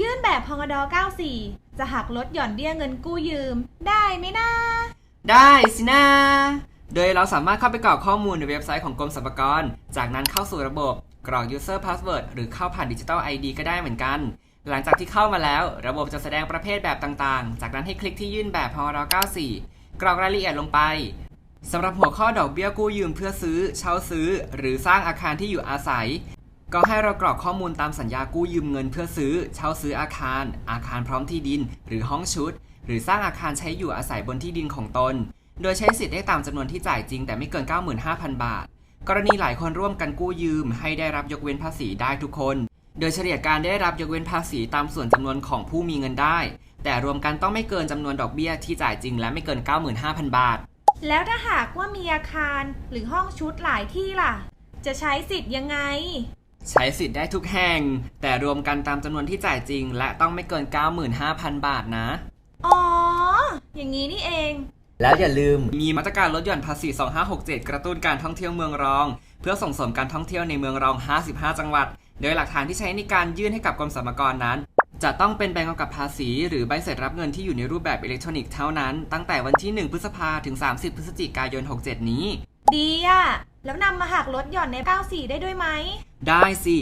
ยื่นแบบพงด94 จะหักลดหย่อนเบี้ยเงินกู้ยืม ได้ไหมนะ ได้สินะ โดยเราสามารถเข้าไปกรอกข้อมูลในเว็บไซต์ของกรมสรรพากร จากนั้นเข้าสู่ระบบ กรอก user password หรือเข้าผ่านดิจิ t a ล ID ก็ได้เหมือนกัน หลังจากที่เข้ามาแล้ว ระบบจะแสดงประเภทแบบต่างๆ จากนั้นให้คลิกที่ยื่นแบบพร94 กรอกรายละเอียดลงไปสำหรับหัวข้อดอกเบี้ยกู้ยืมเพื่อซื้อ เช่าซื้อ หรือสร้างอาคารที่อยู่อาศัย ก็ให้เรากรอกข้อมูลตามสัญญากู้ยืมเงินเพื่อซื้อ เช่าซื้ออาคาร อาคารพร้อมที่ดิน หรือห้องชุด หรือสร้างอาคารใช้อยู่อาศัยบนที่ดินของตน โดยใช้สิทธิ์ได้ตามจำนวนที่จ่ายจริงแต่ไม่เกิน 95,000 บาท กรณีหลายคนร่วมกันกู้ยืม ให้ได้รับยกเว้นภาษีได้ทุกคน โดยเฉลี่ยการได้รับยกเว้นภาษีตามส่วนจำนวนของผู้มีเงินได้ แต่รวมกันต้องไม่เกินจำนวนดอกเบี้ยที่จ่ายจริง และไม่เกิน 95,000 บาท แล้วถ้าหากว่ามีอาคารหรือห้องชุดหลายที่ล่ะ จะใช้สิทธิ์ยังไง ใช้สิทธิ์ได้ทุกแห่ง แต่รวมกันตามจำนวนที่จ่ายจริง และต้องไม่เกิน 95,000 บาทนะ อ๋อ อย่างนี้นี่เอง แล้วอย่าลืมมีมาตรการลดหย่อนภาษี 2567 กระตุ้นการท่องเที่ยวเมืองรอง เพื่อส่งเสริมการท่องเที่ยวในเมืองรอง 55 จังหวัด โดยหลักฐานที่ใช้ในการยื่นให้กับกรมสรรพากรนั้น จะต้องเป็นใบกำกับภาษี หรือใบเสร็จรับเงินที่อยู่ในรูปแบบอิเล็กทรอนิกส์เท่านั้น ตั้งแต่วันที่ 1 พฤษภาถึง 30 พฤศจิกายน 67 นี้ ดีอะ แล้วนำมาหักลดหย่อนใน94ได้ด้วยไหม ได้สิ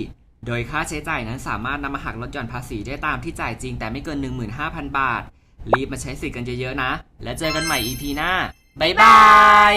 โดยค่าใช้จ่ายนั้นสามารถนำมาหักลดหย่อนภาษีได้ตามที่จ่ายจริงแต่ไม่เกิน 15,000 บาท รีบมาใช้สิทธิ์กันเยอะๆนะ แล้วเจอกันใหม่ EP หน้า บ๊ายบาย